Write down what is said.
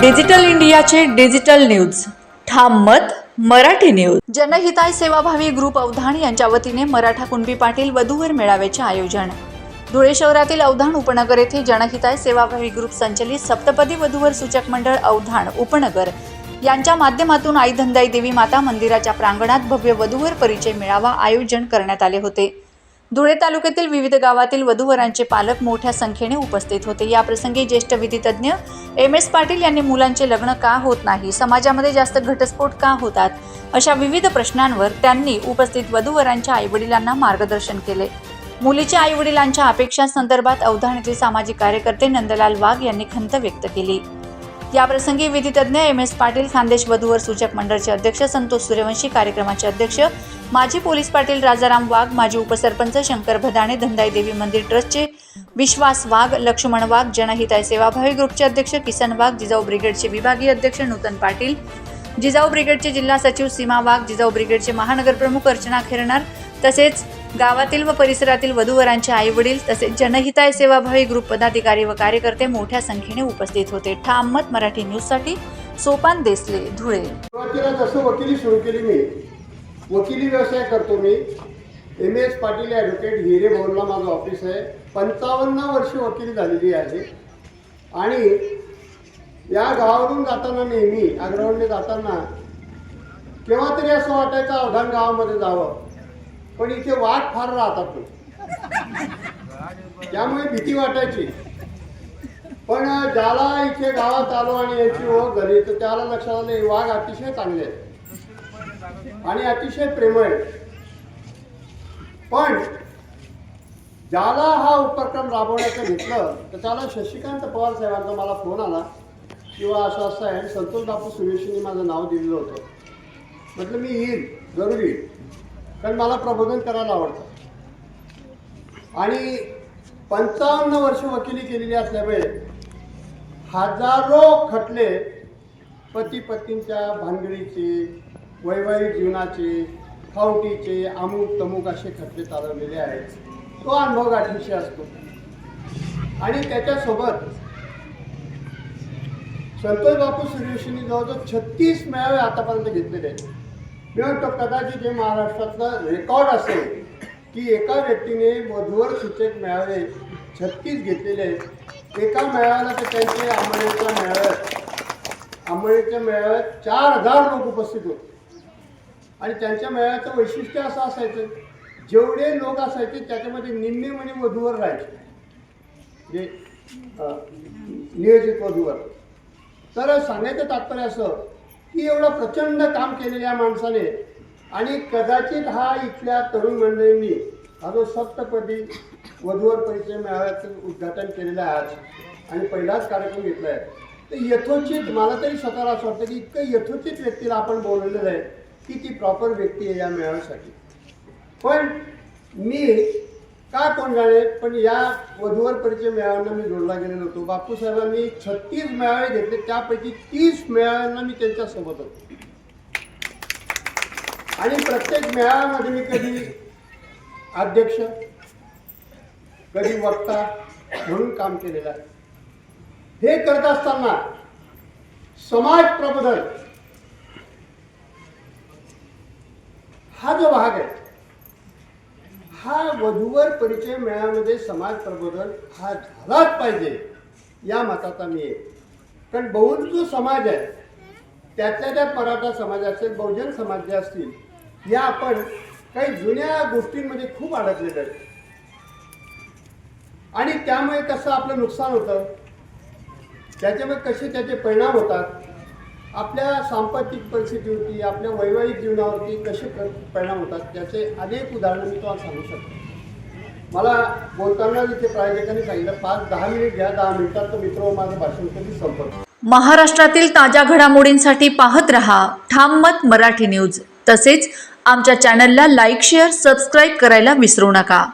Digital इंडियाचे digital news. ठाम मत मराठी न्यूज. जनहिताय सेवाभावी ग्रुप अवधान यांच्या वतीने मराठा कुणबी पाटील वधूवर मेळाव्याचे आयोजन. धुळे शहरातील अवधान उपनगर येथे जनहिताय सेवाभावी ग्रुप संचलित सप्तपदी वधूवर सूचक मंडळ अवधान उपनगर. यांच्या माध्यमातून आई धंदाई देवी माता मंदिराच्या प्रांगणात भव्य वधूवर परिचय मेळावा आयोजन करण्यात आले होते. धुळे तालुक्यातील विविध गावातील वधूवरांचे पालक मोठ्या संख्येने उपस्थित होते. या प्रसंगी ज्येष्ठ विधितज्ञ एम एस पाटील यांनी मुलांचे लग्न का होत नाही समाजामध्ये जास्त घटस्फोट का होतात अशा विविध प्रश्नांवर त्यांनी उपस्थित वधूवरांच्या आईवडिलांना मार्गदर्शन केले. मुलीच्या आईवडिलांच्या अपेक्षांसंदर्भात संदर्भात येथील सामाजिक कार्यकर्ते नंदलाल वाघ यांनी खंत व्यक्त केली. याप्रसंगी विधितज्ञ एम एस पाटील खानदेश वधूवर सूचक मंडळचे अध्यक्ष संतोष सूर्यवंशी कार्यक्रमाचे अध्यक्ष माजी पोलीस पाटील राजाराम वाघ माजी उपसरपंच शंकर भदाणे धंदाई देवी मंदिर ट्रस्टचे विश्वास वाघ लक्ष्मण वाघ जनहिताय सेवाभावी ग्रुपचे अध्यक्ष किसन वाघ जिजाऊ ब्रिगेडचे विभागीय अध्यक्ष नूतन पाटील जिजाऊ ब्रिगेडचे जिल्हा सचिव सीमा वाघ जिजाऊ ब्रिगेडचे महानगर प्रमुख अर्चना खेरणार तसेच गावातील व परिसरातील वधूवरांचे आई वडील तसेच जनहिताय सेवाभावी ग्रुप पदाधिकारी व कार्यकर्ते मोठ्या संख्येने उपस्थित होते. ठाम मत मराठी न्यूजसाठी सोपान देसले धुळे. सुरुवातीला जसं वकिली सुरू केली मी वकिली व्यवसाय करतो मी. M. S. Patil advocate Hire भवनला माझं ऑफिस आहे. पंचावन्न वर्ष वकिली झालेली आहे. आणि या गावावरून जाताना नेहमी आग्रवणने जाताना केव्हा तरी असं वाटायचं अवधान गावामध्ये जावं. पण इथे वाट फार राहतात त्यामुळे भीती वाटायची. पण ज्याला इथे गावात आलो आणि याची ओळख झाली तर त्याला लक्षात आलं वाघ अतिशय चांगले आहेत. आणि अतिशय प्रेमळ पण ज्याला हा उपक्रम राबवण्याचं घेतलं तर त्याला शशिकांत पवार साहेबांचा मला फोन आला किंवा असं असं आहे. संतोष बापू सुरेशींनी माझं नाव दिलेलं होतं. म्हटलं मी येईल जरूर येईल. कारण मला प्रबोधन करायला आवडतं. आणि पंचावन्न वर्ष वकिली केलेली असल्यामुळे हजारो खटले पती पत्नींच्या भानगडीचे वैवाहिक जीवनाचे खावटीचे अमुक तमुक असे खटले चालवलेले आहेत. तो अनुभव गाठीशी असतो. आणि त्याच्यासोबत संतोष बापू सूर्यवंशींनी जवळजवळ छत्तीस मेळावे आतापर्यंत घेतलेले आहेत. किंवा तो कदाचित हे महाराष्ट्रातलं रेकॉर्ड असेल की एका व्यक्तीने वधूवर सूचक मेळावे छत्तीस घेतलेले आहेत. एका मेळाव्याला तर त्यांचे आंबळेच्या मेळाव्यात आंबळेच्या मेळाव्यात चार हजार लोक उपस्थित होते. आणि त्यांच्या मेळाव्याचं वैशिष्ट्य असं असायचं जेवढे लोक असायचे त्याच्यामध्ये निम्मे म्हणे वधूवर राहायचे म्हणजे, जे नियोजित वधूवर तर सांगायचं तात्पर्य असं की एवढं प्रचंड काम केलेल्या माणसाने. आणि कदाचित हा इथल्या तरुण मंडळींनी हा जो सप्तपदी वधूवर परिचय मेळाव्याचं उद्घाटन केलेलं आहे आज आणि पहिलाच कार्यक्रम घेतला आहे तर यथोचित मला तरी स्वतःला असं वाटतं की इतकं यथोचित व्यक्तीला आपण बोलवलेलं आहे की ती प्रॉपर व्यक्ती आहे या मेळाव्यासाठी. पण मी का कोण जाणे पण या वधूवर परिचय मेळाव्यांना मी जोडला गेलेलो होतो. बापूसाहेबांनी छत्तीस मेळावे घेतले त्यापैकी तीस मेळाव्यांना मी त्यांच्यासोबत होतो. आणि प्रत्येक मेळाव्यामध्ये मी कधी अध्यक्ष कधी वक्ता म्हणून काम केलेलं आहे. हे करत असताना समाज प्रबोधन हा जो भाग आहे हा वधूवर परिचय मेळाव्यामध्ये समाज प्रबोधन हा झालाच पाहिजे या मताचा मी आहे कारण बहुन जो समाज आहे त्यातल्या त्यात मराठा समाज असेल बहुजन समाज जे असतील या आपण काही जुन्या गोष्टींमध्ये खूप अडकलेलं आहेत. आणि त्यामुळे कसं आपलं नुकसान होतं? त्याच्यामुळे कसे त्याचे परिणाम होतात? आपल्या सांपत्तिक परिस्थितीवरती आपल्या वैवाहिक जीवनावरती कसे परिणाम होतात त्याचे अनेक उदाहरणं मी तुम्हाला सांगू शकतो. मला बोलताना इथे प्रायोजकांनी सांगितलं पाच दहा मिनिट घ्या दहा मिनिटात तर मित्र माझं भाषण कधी संपत महाराष्ट्रातील ताज्या घडामोडींसाठी पाहत रहा ठाम मत मराठी न्यूज. तसेच आमच्या चॅनलला लाईक शेअर सबस्क्राईब करायला विसरू नका.